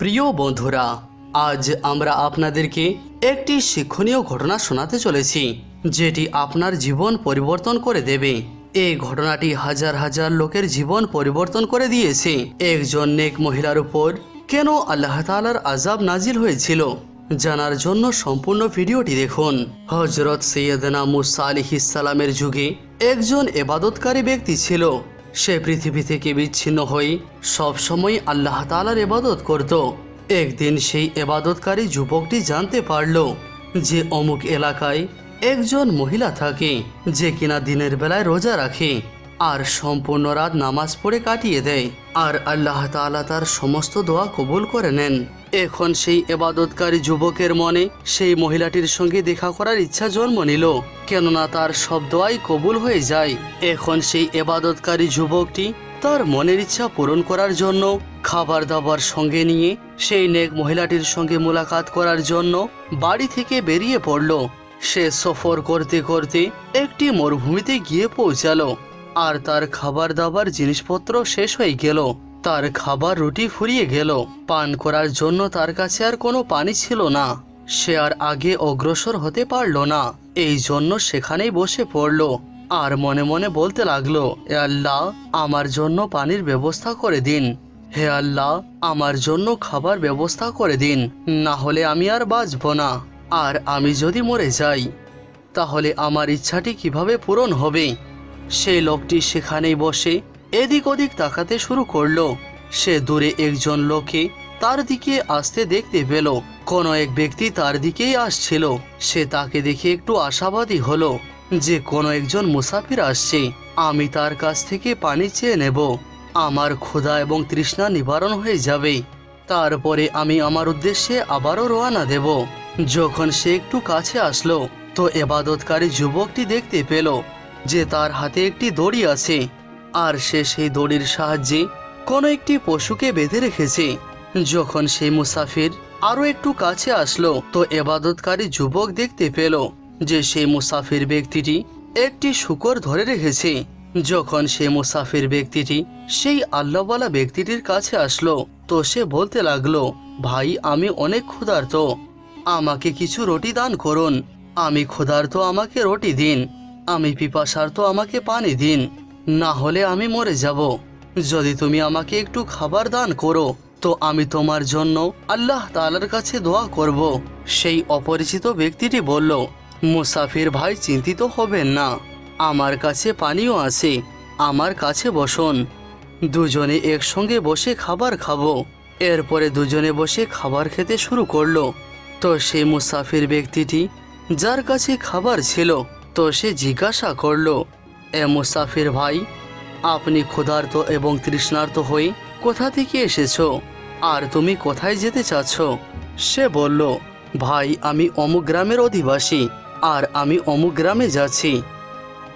প্রিয় বন্ধুরা, আজ আমরা আপনাদেরকে একটি শিক্ষণীয় ঘটনা শোনাতে চলেছি, যেটি আপনার জীবন পরিবর্তন করে দেবে। এই ঘটনাটি হাজার হাজার লোকের জীবন পরিবর্তন করে দিয়েছে। একজন নেক মহিলার উপর কেন আল্লাহ তালার আজাব নাজিল হয়েছিল, জানার জন্য সম্পূর্ণ ভিডিওটি দেখুন। হজরত সৈয়দনা মুসা আলিহিসালামের যুগে একজন এবাদতকারী ব্যক্তি ছিল। সে পৃথিবী থেকে বিচ্ছিন্ন হয়ে সবসময় আল্লাহ তালার এবাদত করত। একদিন সেই এবাদতকারী যুবকটি জানতে পারল যে অমুক এলাকায় একজন মহিলা থাকে, যে কিনা দিনের বেলায় রোজা রাখে আর সম্পূর্ণ রাত নামাজ পড়ে কাটিয়ে দেয়। আর আল্লাহ তাআলা তার সমস্ত দোয়া কবুল করে নেন। এখন সেই এবাদতকারী যুবকের মনে সেই মহিলাটির সঙ্গে দেখা করার ইচ্ছা জন্ম নিল, কেননা তার সব দোয়াই কবুল হয়ে যায়। এখন সেই এবাদতকারী যুবকটি তার মনের ইচ্ছা পূরণ করার জন্য খাবার দাবার সঙ্গে নিয়ে সেই নেক মহিলাটির সঙ্গে মোলাকাত করার জন্য বাড়ি থেকে বেরিয়ে পড়ল। সে সফর করতে করতে একটি মরুভূমিতে গিয়ে পৌঁছালো। আর তার খাবার দাবার জিনিসপত্র শেষ হয়ে গেল। তার খাবার রুটি ফুরিয়ে গেল। পান করার জন্য তার কাছে আর কোনো পানি ছিল না। সে আর আগে অগ্রসর হতে পারল না। এই জন্য সেখানেই বসে পড়ল। আর মনে মনে বলতে লাগল এ আল্লাহ, আমার জন্য পানির ব্যবস্থা করে দিন। হে আল্লাহ, আমার জন্য খাবার ব্যবস্থা করে দিন। না হলে আমি আর বাঁচব না। আর আমি যদি মরে যাই, তাহলে আমার ইচ্ছাটি কীভাবে পূরণ হবে? সেই লোকটি সেখানেই বসে এদিক ওদিক তাকাতে শুরু করল। সে দূরে একজন লোকে তার দিকে আসতে দেখতে পেল। কোনো এক ব্যক্তি তার দিকেই আসছিল। সে তাকে দেখে একটু আশাবাদী হলো যে কোনো একজন মুসাফির আসছে। আমি তার কাছ থেকে পানি চেয়ে নেব। আমার ক্ষুধা এবং তৃষ্ণা নিবারণ হয়ে যাবে। তারপরে আমি আমার উদ্দেশ্যে আবারও রওনা দেব। যখন সে একটু কাছে আসলো, তো এবাদতকারী যুবকটি দেখতে পেল যে তার হাতে একটি দড়ি আছে, আর সে সেই দড়ির সাহায্যে কোনো একটি পশুকে বেঁধে রেখেছে। যখন সেই মুসাফির আরও একটু কাছে আসলো, তো এবাদতকারী যুবক দেখতে পেল যে সেই মুসাফির ব্যক্তিটি একটি শুকর ধরে রেখেছে। যখন সে মুসাফির ব্যক্তিটি সেই আল্লাহওয়ালা ব্যক্তিটির কাছে আসলো, তো সে বলতে লাগল, ভাই, আমি অনেক ক্ষুধার্ত। আমাকে কিছু রুটি দান করুন। আমি ক্ষুধার্ত, আমাকে রুটি দিন। আমি পিপাসার্ত আমাকে পানি দিন, না হলে আমি মরে যাব। যদি তুমি আমাকে একটু খাবার দান করো, তো আমি তোমার জন্য আল্লাহ তাআলার কাছে দোয়া করব। সেই অপরিচিত ব্যক্তিটি বলল, মুসাফির ভাই চিন্তিত হবেন না, আমার কাছে পানিও আছে, আমার কাছে বসুন। দুজনে একসঙ্গে বসে খাবার খাব। এরপরে দুজনে বসে খাবার খেতে শুরু করল। তো সেই মুসাফির ব্যক্তিটি, যার কাছে খাবার ছিল তো সে জিজ্ঞাসা করল, এ মুসাফির ভাই, আপনি ক্ষুধার্ত এবং তৃষ্ণার্ত হয়ে কোথা থেকে এসেছ? আর তুমি কোথায় যেতে চাচ্ছ? সে বলল, ভাই, আমি অমুক গ্রামের অধিবাসী, আর আমি অমুক গ্রামে যাচ্ছি।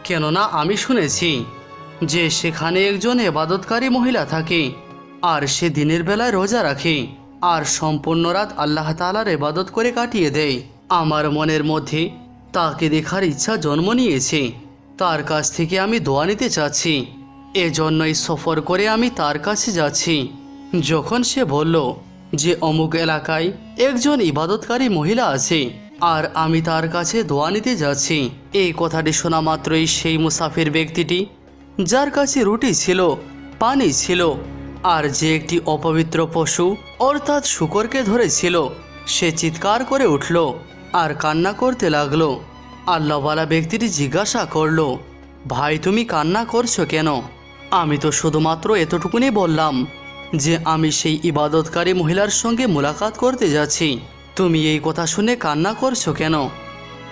কেননা আমি শুনেছি যে সেখানে একজন এবাদতকারী মহিলা থাকে, আর সে দিনের বেলায় রোজা রাখে, আর সম্পূর্ণ রাত আল্লাহ তালার এবাদত করে কাটিয়ে দেয়। আমার মনের মধ্যে তাকে দেখার ইচ্ছা জন্ম নিয়েছে। তার কাছ থেকে আমি দোয়া নিতে চাচ্ছি। এজন্যই সফর করে আমি তার কাছে যাচ্ছি। যখন সে বলল যে, অমুক এলাকায় একজন ইবাদতকারী মহিলা আছে আর আমি তার কাছে দোয়া নিতে যাচ্ছি। এই কথাটি শোনা মাত্রই সেই মুসাফির ব্যক্তিটি, যার কাছে রুটি ছিল, পানি ছিল আর যে একটি অপবিত্র পশু অর্থাৎ শুকরকে ধরেছিল, সে চিৎকার করে উঠল। আর কান্না করতে লাগল। আল্লাহওয়ালা ব্যক্তিটি জিজ্ঞাসা করল, ভাই, তুমি কান্না করছ কেন? আমি তো শুধুমাত্র এতটুকুনি বললাম যে, আমি সেই ইবাদতকারী মহিলার সঙ্গে মোলাকাত করতে যাচ্ছি। তুমি এই কথা শুনে কান্না করছ কেন?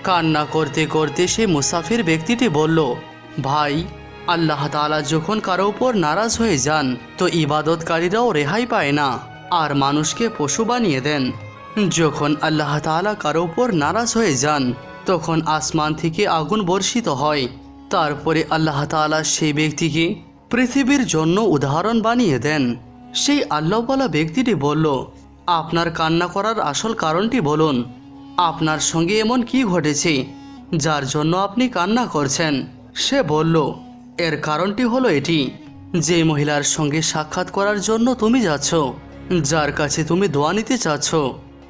কান্না করতে করতে সেই মুসাফির ব্যক্তিটি বলল, ভাই, আল্লাহ তাআলা যখন কারও উপর নারাজ হয়ে যান, তো ইবাদতকারীরাও রেহাই পায় না। আর মানুষকে পশু বানিয়ে দেন। যখন আল্লাহ তাআলা কারও উপর নারাজ হয়ে যান, তখন আসমান থেকে আগুন বর্ষিত হয়। তারপরে আল্লাহ তাআলা সেই ব্যক্তিকে পৃথিবীর জন্য উদাহরণ বানিয়ে দেন। সেই আল্লাহওয়ালা ব্যক্তিটি বলল, আপনার কান্না করার আসল কারণটি বলুন। আপনার সঙ্গে এমন কি ঘটেছে, যার জন্য আপনি কান্না করছেন? সে বলল, এর কারণটি হলো এটি, যে মহিলার সঙ্গে সাক্ষাৎ করার জন্য তুমি যাচ্ছ, যার কাছে তুমি দোয়া নিতে চাচ্ছ।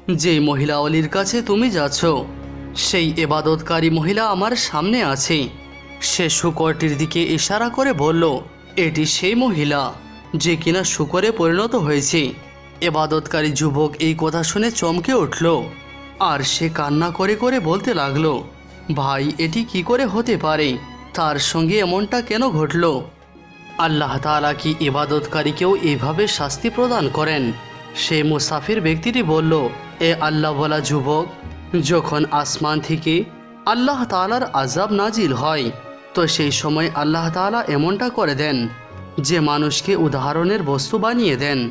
যেই মহিলা অলির কাছে তুমি যাচ্ছ, সেই এবাদতকারী মহিলা আমার সামনে আছে। সে শুকরটির দিকে ইশারা করে বলল, এটি সেই মহিলা যে কিনা শুকরে পরিণত হয়েছে। এবাদতকারী যুবক এই কথা শুনে চমকে উঠল, আর সে কান্না করে করে বলতে লাগল, ভাই, এটি কি করে হতে পারে? তার সঙ্গে এমনটা কেন ঘটলো? আল্লাহ তালা কি ইবাদতকারীকেও এইভাবে শাস্তি প্রদান করেন? সে মুসাফির ব্যক্তিটি বলল, এ আল্লাহ বলা যুবক, যখন আসমান থেকে আল্লাহ তাআলার আজাব নাজিল হয়, তো সেই সময় আল্লাহ তাআলা এমনটা করে দেন, যে মানুষকে উদাহরণের বস্তু বানিয়ে দেন।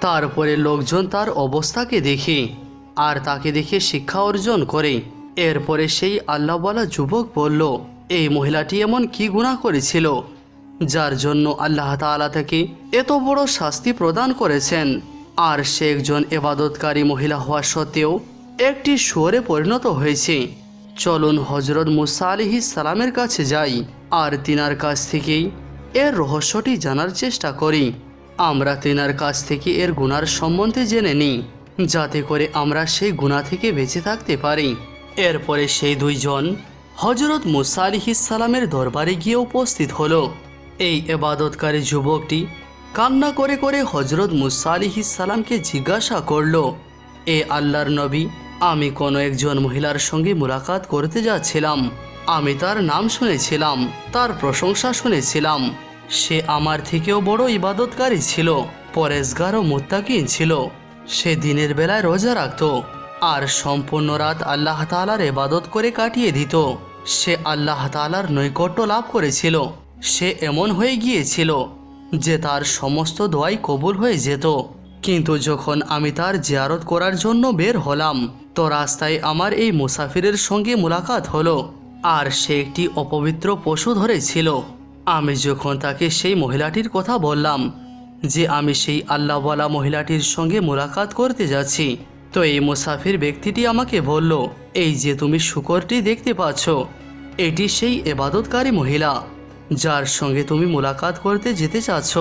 তারপরে লোকজন তার অবস্থাকে দেখে, আর তাকে দেখে শিক্ষা অর্জন করে। এরপরে সেই আল্লাহ বলা যুবক বলল, এই মহিলাটি এমন কি গুনাহ করেছিল, যার জন্য আল্লাহ তাআলা তাকে এত বড় শাস্তি প্রদান করেছেন? আর সে একজন এবাদতকারী মহিলা হওয়া সত্ত্বেও একটি শুয়োরে পরিণত হয়েছে। চলুন হজরত মুসা আলিহি সালামের কাছে যাই আর তিনার কাছ থেকেই এর রহস্যটি জানার চেষ্টা করি। আমরা তিনার কাছ থেকে এর গুনার সম্বন্ধে জেনে নিই, যাতে করে আমরা সেই গুণা থেকে বেঁচে থাকতে পারি। এরপরে সেই দুইজন হজরত মুসা আলিহিস সালামের দরবারে গিয়ে উপস্থিত হলো। এই এবাদতকারী যুবকটি কান্না করে করে হজরত মুসা সালামকে জিজ্ঞাসা করল, এ আল্লাহর নবী, আমি কোনো একজন মহিলার সঙ্গে মুলাকাত করতে যাচ্ছিলাম। আমি তার নাম শুনেছিলাম, তার প্রশংসা শুনেছিলাম। সে আমার থেকেও বড় ইবাদতকারী ছিল পরেশগার ও মুত্তাকিন ছিল। সে দিনের বেলায় রোজা রাখত, আর সম্পূর্ণ রাত আল্লাহ তালার এবাদত করে কাটিয়ে দিত। সে আল্লাহ তালার নৈকট্য লাভ করেছিল। সে এমন হয়ে গিয়েছিল যে তার সমস্ত দোয়াই কবুল হয়ে যেত। কিন্তু যখন আমি তার জিয়ারত করার জন্য বের হলাম, তো রাস্তায় আমার এই মুসাফিরের সঙ্গে মুলাকাত হলো, আর সে একটি অপবিত্র পশু ধরেছিল। আমি যখন তাকে সেই মহিলাটির কথা বললাম, যে আমি সেই আল্লাহওয়ালা মহিলাটির সঙ্গে মুলাকাত করতে যাচ্ছি, তো এই মুসাফির ব্যক্তিটি আমাকে বলল, এই যে তুমি শুকরটি দেখতে পাচ্ছ, এটি সেই এবাদতকারী মহিলা। যার সঙ্গে তুমি মুলাকাত করতে যেতে চাচ্ছ।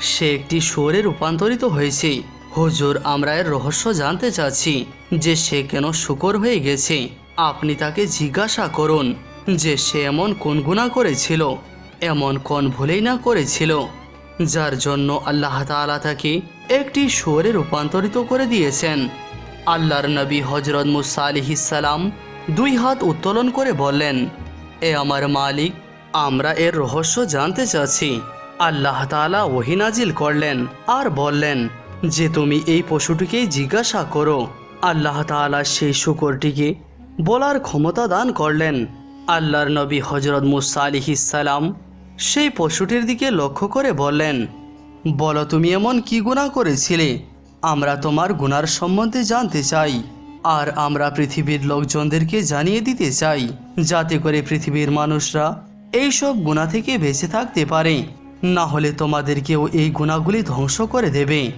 সে একটি শুয়োরে রূপান্তরিত হয়েছে। হুজুর, আমরা এর রহস্য জানতে চাচ্ছি যে সে কেন শুকর হয়ে গেছে। আপনি তাকে জিজ্ঞাসা করুন যে সে এমন কোন গুণা করেছিল, এমন কোন ভুলেই না করেছিল, যার জন্য আল্লাহ তাআলা তাকে একটি শুয়োরে রূপান্তরিত করে দিয়েছেন। আল্লাহর নবী হজরত মুসা আলিহিসাল্লাম দুই হাত উত্তোলন করে বললেন, এ আমার মালিক আমরা এর রহস্য জানতে চাচ্ছি। আল্লাহ তাআলা ওহি নাজিল করলেন আর বললেন, যে তুমি এই পশুটিকেই জিজ্ঞাসা করো। আল্লাহ তাআলা সেই শুকরটিকে বলার ক্ষমতা দান করলেন। আল্লাহর নবী হজরত মুসা আলিহিসাল্লাম সেই পশুটির দিকে লক্ষ্য করে বললেন, বলো তুমি এমন কি গুণা করেছিলে? আমরা তোমার গুনার সম্বন্ধে জানতে চাই। আর আমরা পৃথিবীর লোকজনদেরকে জানিয়ে দিতে চাই। যাতে করে পৃথিবীর মানুষরা এইসব গুণা থেকে বেঁচে থাকতে পারে। না হলে তোমাদেরকেও এই গুণাগুলি ধ্বংস করে দেবে।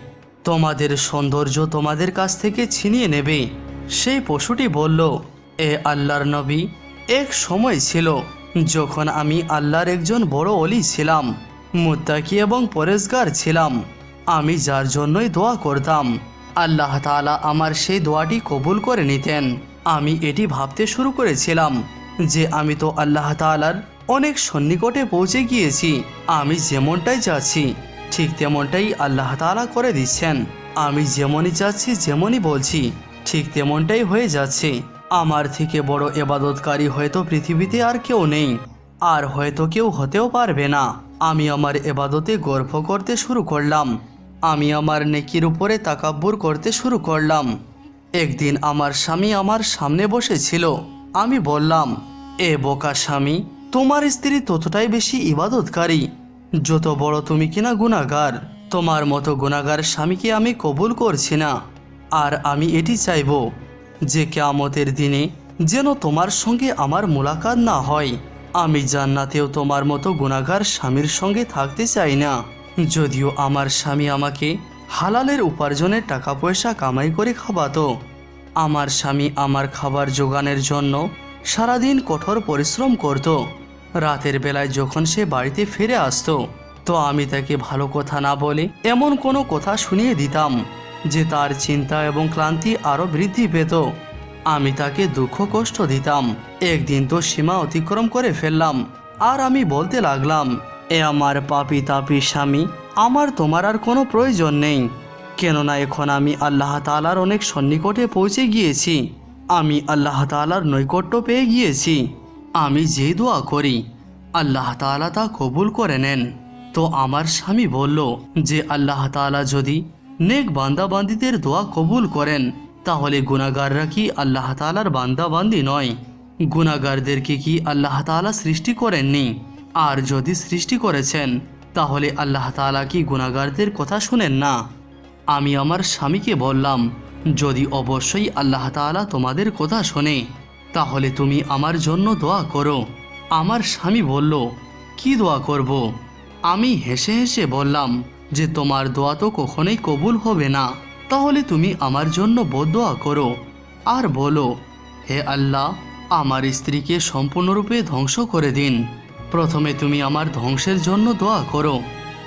তোমাদের সৌন্দর্য তোমাদের কাছ থেকে ছিনিয়ে নেবে। সেই পশুটি বলল, এ আল্লাহর নবী, এক সময় ছিল যখন আমি আল্লাহর একজন বড় অলি ছিলাম, মুত্তাকি এবং পরেশগার ছিলাম। আমি যার জন্যই দোয়া করতাম, আল্লাহ তাআলা আমার সেই দোয়াটি কবুল করে নিতেন। আমি এটি ভাবতে শুরু করেছিলাম যে আমি তো আল্লাহ তাআলার অনেক সন্নিকটে পৌঁছে গিয়েছি। আমি যেমনটাই চাচ্ছি ঠিক তেমনটাই আল্লাহ তাআলা করে দিচ্ছেন। আমি যেমনই চাচ্ছি যেমনই বলছি, ঠিক তেমনটাই হয়ে যাচ্ছে। আমার থেকে বড় এবাদতকারী হয়তো পৃথিবীতে আর কেউ নেই, আর হয়তো কেউ হতেও পারবে না। আমি আমার এবাদতে গর্ব করতে শুরু করলাম। আমি আমার নেকির উপরে তাকাব্বুর করতে শুরু করলাম। একদিন আমার স্বামী আমার সামনে বসেছিল। আমি বললাম, এ বোকা স্বামী তোমার স্ত্রী ততটাই বেশি ইবাদতকারী। যত বড় তুমি কিনা গুণাগার তোমার মতো গুণাগার স্বামীকে আমি কবুল করছি না। আর আমি এটি চাইব যে কেয়ামতের দিনে যেন তোমার সঙ্গে আমার মোলাকাত না হয়। আমি জান্নাতেও তোমার মতো গুণাগার স্বামীর সঙ্গে থাকতে চাই না। যদিও আমার স্বামী আমাকে হালালের উপার্জনের টাকা পয়সা কামাই করে খাওয়াতো। আমার স্বামী আমার খাবার জোগানের জন্য সারাদিন কঠোর পরিশ্রম করত। রাতের বেলায় যখন সে বাড়িতে ফিরে আসতো, তো আমি তাকে ভালো কথা না বলে এমন কোনো কথা শুনিয়ে দিতাম যে তার চিন্তা এবং ক্লান্তি আরও বৃদ্ধি পেত। আমি তাকে দুঃখ কষ্ট দিতাম। একদিন তো সীমা অতিক্রম করে ফেললাম আর আমি বলতে লাগলাম, এ আমার পাপি তাপি স্বামী, আমার তোমার আর কোনো প্রয়োজন নেই। কেননা এখন আমি আল্লাহ তালার অনেক সন্নিকটে পৌঁছে গিয়েছি। আমি আল্লাহ তালার নৈকট্য পেয়ে গিয়েছি। আমি যে দোয়া করি, আল্লাহ তালা তা কবুল করে নেন। তো আমার স্বামী বলল যে, আল্লাহ তালা যদি নেক বান্দাবান্দিদের দোয়া কবুল করেন, তাহলে গুণাগাররা কি আল্লাহ তালার বান্দাবান্দি নয়? গুণাগারদেরকে কি আল্লাহ তালা সৃষ্টি করেননি? আর যদি সৃষ্টি করেছেন, তাহলে আল্লাহ তালা কি গুণাগারদের কথা শুনেন না? আমি আমার স্বামীকে বললাম, যদি অবশ্যই আল্লাহ তাআলা তোমাদের কথা শোনে তাহলে তুমি আমার জন্য দোয়া করো। আমার স্বামী বলল, কি দোয়া করব? আমি হেসে হেসে বললাম, যে তোমার দোয়া তো কখনোই কবুল হবে না। তাহলে তুমি আমার জন্য বদোয়া করো। আর বলো হে আল্লাহ, আমার স্ত্রীকে সম্পূর্ণরূপে ধ্বংস করে দিন। প্রথমে তুমি আমার ধ্বংসের জন্য দোয়া করো।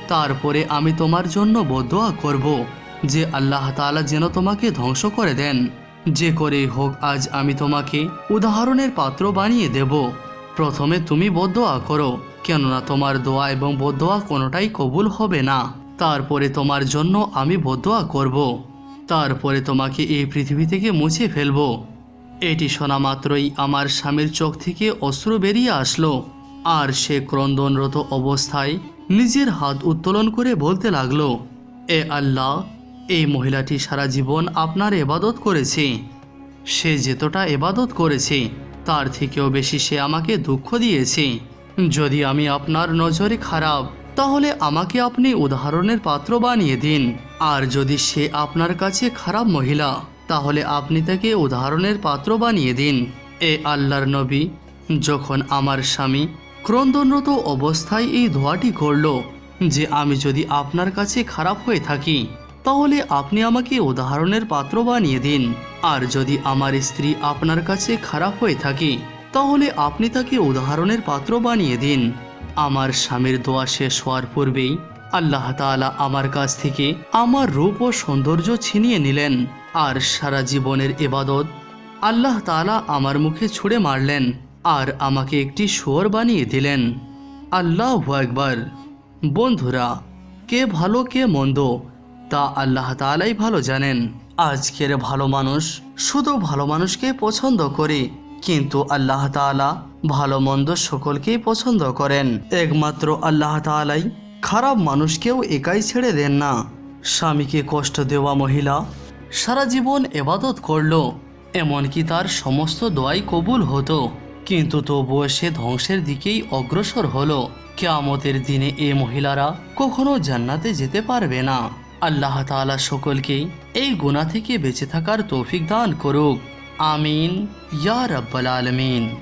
তারপরে আমি তোমার জন্য বদোয়া করব যে আল্লাহ তাআলা যেন তোমাকে ধ্বংস করে দেন। যে করে হোক, আজ আমি তোমাকে উদাহরণের পাত্র বানিয়ে দেব। প্রথমে তুমি বদোয়া করো, কেননা তোমার দোয়া এবং বদোয়া কোনোটাই কবুল হবে না। তারপরে তোমার জন্য আমি বদোয়া করব। তারপরে তোমাকে এই পৃথিবী থেকে মুছে ফেলব। এটি শোনা মাত্রই আমার স্বামীর চোখ থেকে অশ্রু বেরিয়ে আসলো। আর সে ক্রন্দনরত অবস্থায় নিজের হাত উত্তোলন করে বলতে লাগল, এ আল্লাহ এই মহিলাটি সারা জীবন আপনার এবাদত করেছে। সে যেতটা এবাদত করেছে, তার থেকেও বেশি সে আমাকে দুঃখ দিয়েছে। যদি আমি আপনার নজরে খারাপ, তাহলে আমাকে আপনি উদাহরণের পাত্র বানিয়ে দিন। আর যদি সে আপনার কাছে খারাপ মহিলা, তাহলে আপনি তাকে উদাহরণের পাত্র বানিয়ে দিন। এ আল্লাহর নবী, যখন আমার স্বামী ক্রন্দনরত অবস্থায় এই ধোয়াটি করল যে আমি যদি আপনার কাছে খারাপ হয়ে থাকি তাহলে আপনি আমাকে উদাহরণের পাত্র বানিয়ে দিন। আর যদি আমার স্ত্রী আপনার কাছে খারাপ হয়ে থাকে, তাহলে আপনি তাকে উদাহরণের পাত্র বানিয়ে দিন। আমার স্বামীর দোয়া শেষ হওয়ার পূর্বেই আল্লাহ তাআলা আমার কাছ থেকে আমার রূপ ও সৌন্দর্য ছিনিয়ে নিলেন। আর সারা জীবনের এবাদত আল্লাহ তাআলা আমার মুখে ছুঁড়ে মারলেন আর আমাকে একটি শুয়োর বানিয়ে দিলেন। আল্লাহ একবার বন্ধুরা, কে ভালো, কে মন্দ তা আল্লাহ তাআলাই ভালো জানেন। আজকের ভালো মানুষ শুধু ভালো মানুষকে পছন্দ করে, কিন্তু আল্লাহ তাআলা ভালো মন্দ সকলকেই পছন্দ করেন। একমাত্র আল্লাহ তাআলাই খারাপ মানুষকেও একাই ছেড়ে দেন না। স্বামীকে কষ্ট দেওয়া মহিলা সারা জীবন এবাদত করল, এমনকি তার সমস্ত দোয়াই কবুল হতো। কিন্তু তবুও সে ধ্বংসের দিকেই অগ্রসর হলো। কেয়ামতের দিনে এ মহিলারা কখনো জান্নাতে যেতে পারবে না। আল্লাহ তালা সকলকেই এই গুণা থেকে বেঁচে থাকার তৌফিক দান করুক। আমিন। ইয়া রব্বাল আলামিন।